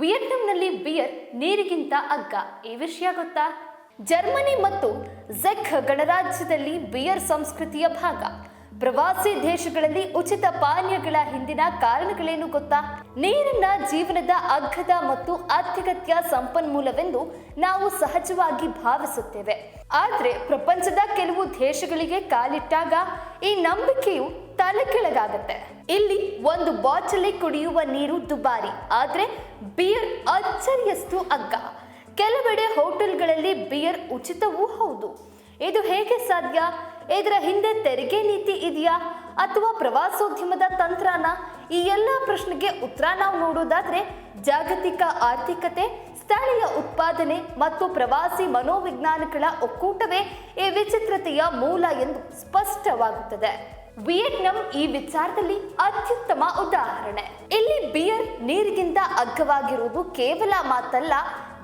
ವಿಯೆಟ್ನಾಂನಲ್ಲಿ beer ನೀರಿಗಿಂತ ಅಗ್ಗ ಈ ವಿಷಯ ಗೊತ್ತಾ? ಜರ್ಮನಿ ಮತ್ತು ಝೆಕ್ ಗಣರಾಜ್ಯದಲ್ಲಿ ಬಿಯರ್ ಸಂಸ್ಕೃತಿಯ ಭಾಗ. ಪ್ರವಾಸಿ ದೇಶಗಳಲ್ಲಿ ಉಚಿತ ಪಾನೀಯಗಳ ಹಿಂದಿನ ಕಾರಣಗಳೇನು ಗೊತ್ತಾ? ನೀರನ್ನ ಜೀವನದ ಅಗ್ಗದ ಮತ್ತು ಅತ್ಯಗತ್ಯ ಸಂಪನ್ಮೂಲವೆಂದು ನಾವು ಸಹಜವಾಗಿ ಭಾವಿಸುತ್ತೇವೆ. ಆದರೆ ಪ್ರಪಂಚದ ಕೆಲವು ದೇಶಗಳಿಗೆ ಕಾಲಿಟ್ಟಾಗ ಈ ನಂಬಿಕೆಯು ತಲೆಕೆಳಗಾಗತ್ತೆ. ಇಲ್ಲಿ ಒಂದು ಬಾಟಲಿ ಕುಡಿಯುವ ನೀರು ದುಬಾರಿ, ಆದ್ರೆ ಬಿಯರ್ ಅಚ್ಚರಿಯಷ್ಟು ಅಗ್ಗ. ಕೆಲವೆಡೆ ಹೋಟೆಲ್ಗಳಲ್ಲಿ ಬಿಯರ್ ಉಚಿತವೂ ಹೌದು. ಇದು ಹೇಗೆ ಸಾಧ್ಯ? ಇದರ ಹಿಂದೆ ತೆರಿಗೆ ನೀತಿ ಇದೆಯಾ? ಅಥವಾ ಪ್ರವಾಸೋದ್ಯಮದ ತಂತ್ರನ? ಈ ಎಲ್ಲ ಪ್ರಶ್ನೆಗೆ ಉತ್ತರ ನಾವು ನೋಡೋದಾದ್ರೆ ಜಾಗತಿಕ ಆರ್ಥಿಕತೆ, ಸ್ಥಳೀಯ ಉತ್ಪಾದನೆ ಮತ್ತು ಪ್ರವಾಸಿ ಮನೋವಿಜ್ಞಾನಗಳ ಒಕ್ಕೂಟವೇ ಈ ವಿಚಿತ್ರತೆಯ ಮೂಲ ಎಂದು ಸ್ಪಷ್ಟವಾಗುತ್ತದೆ. ವಿಯೆಟ್ನಾಂ ಈ ವಿಚಾರದಲ್ಲಿ ಅತ್ಯುತ್ತಮ ಉದಾಹರಣೆ. ಇಲ್ಲಿ ಬಿಯರ್ ನೀರಿಗಿಂತ ಅಗ್ಗವಾಗಿರುವುದು ಕೇವಲ ಮಾತಲ್ಲ,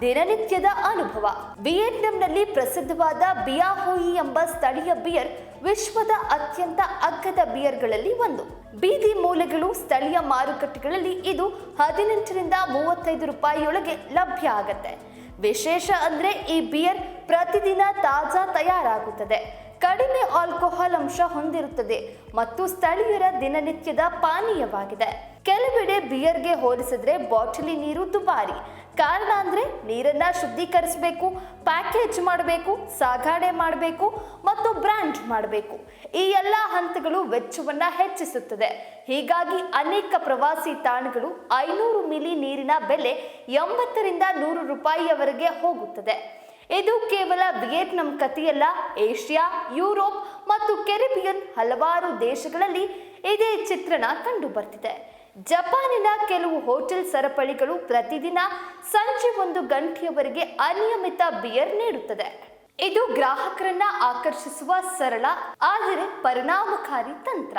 ದಿನನಿತ್ಯದ ಅನುಭವ. ವಿಯೆಟ್ನಾಂನಲ್ಲಿ ಪ್ರಸಿದ್ಧವಾದ ಬಿಯಾಹೋಯಿ ಎಂಬ ಸ್ಥಳೀಯ ಬಿಯರ್ ವಿಶ್ವದ ಅತ್ಯಂತ ಅಗ್ಗದ ಬಿಯರ್ಗಳಲ್ಲಿ ಒಂದು. ಬೀದಿ ಮೂಲೆಗಳು ಸ್ಥಳೀಯ ಮಾರುಕಟ್ಟೆಗಳಲ್ಲಿ ಇದು ಹದಿನೆಂಟರಿಂದ ಮೂವತ್ತೈದು ರೂಪಾಯಿಯೊಳಗೆ ಲಭ್ಯ ಆಗತ್ತೆ. ವಿಶೇಷ ಅಂದ್ರೆ ಈ ಬಿಯರ್ ಪ್ರತಿದಿನ ತಾಜಾ ತಯಾರಾಗುತ್ತದೆ. ಕಡಿಮೆ ಆಲ್ಕೋಹಾಲ್ ಅಂಶ ಹೊಂದಿರುತ್ತದೆ ಮತ್ತು ಸ್ಥಳೀಯರ ದಿನನಿತ್ಯದ ಪಾನೀಯವಾಗಿದೆ. ಕೆಲವೆಡೆ ಬಿಯರ್ಗೆ ಹೋಲಿಸಿದ್ರೆ ಬಾಟಲಿ ನೀರು ದುಬಾರಿ. ಕಾರಣ ಅಂದ್ರೆ ನೀರನ್ನ ಶುದ್ಧೀಕರಿಸಬೇಕು, ಪ್ಯಾಕೇಜ್ ಮಾಡಬೇಕು, ಸಾಗಾಣೆ ಮಾಡಬೇಕು ಮತ್ತು ಬ್ರ್ಯಾಂಡ್ ಮಾಡಬೇಕು. ಈ ಎಲ್ಲ ಹಂತಗಳು ವೆಚ್ಚವನ್ನ ಹೆಚ್ಚಿಸುತ್ತದೆ. ಹೀಗಾಗಿ ಅನೇಕ ಪ್ರವಾಸಿ ತಾಣಗಳು ಐನೂರು ಮಿಲಿ ನೀರಿನ ಬೆಲೆ ಎಂಬತ್ತರಿಂದ ನೂರು ರೂಪಾಯಿಯವರೆಗೆ ಹೋಗುತ್ತದೆ. ಇದು ಕೇವಲ ವಿಯೆಟ್ನಾಂ ಕಥೆಯಲ್ಲ, ಏಷ್ಯಾ, ಯುರೋಪ್ ಮತ್ತು ಕೆರಿಬಿಯನ್ ಹಲವಾರು ದೇಶಗಳಲ್ಲಿ ಇದೇ ಚಿತ್ರಣ ಕಂಡು ಬರ್ತಿದೆ ಜಪಾನಿನ ಕೆಲವು ಹೋಟೆಲ್ ಸರಪಳಿಗಳು ಪ್ರತಿದಿನ ಸಂಜೆ ಒಂದು ಗಂಟೆಯವರೆಗೆ ಅನಿಯಮಿತ ಬಿಯರ್ ನೀಡುತ್ತದೆ. ಇದು ಗ್ರಾಹಕರನ್ನ ಆಕರ್ಷಿಸುವ ಸರಳ, ಆದರೆ ಪರಿಣಾಮಕಾರಿ ತಂತ್ರ.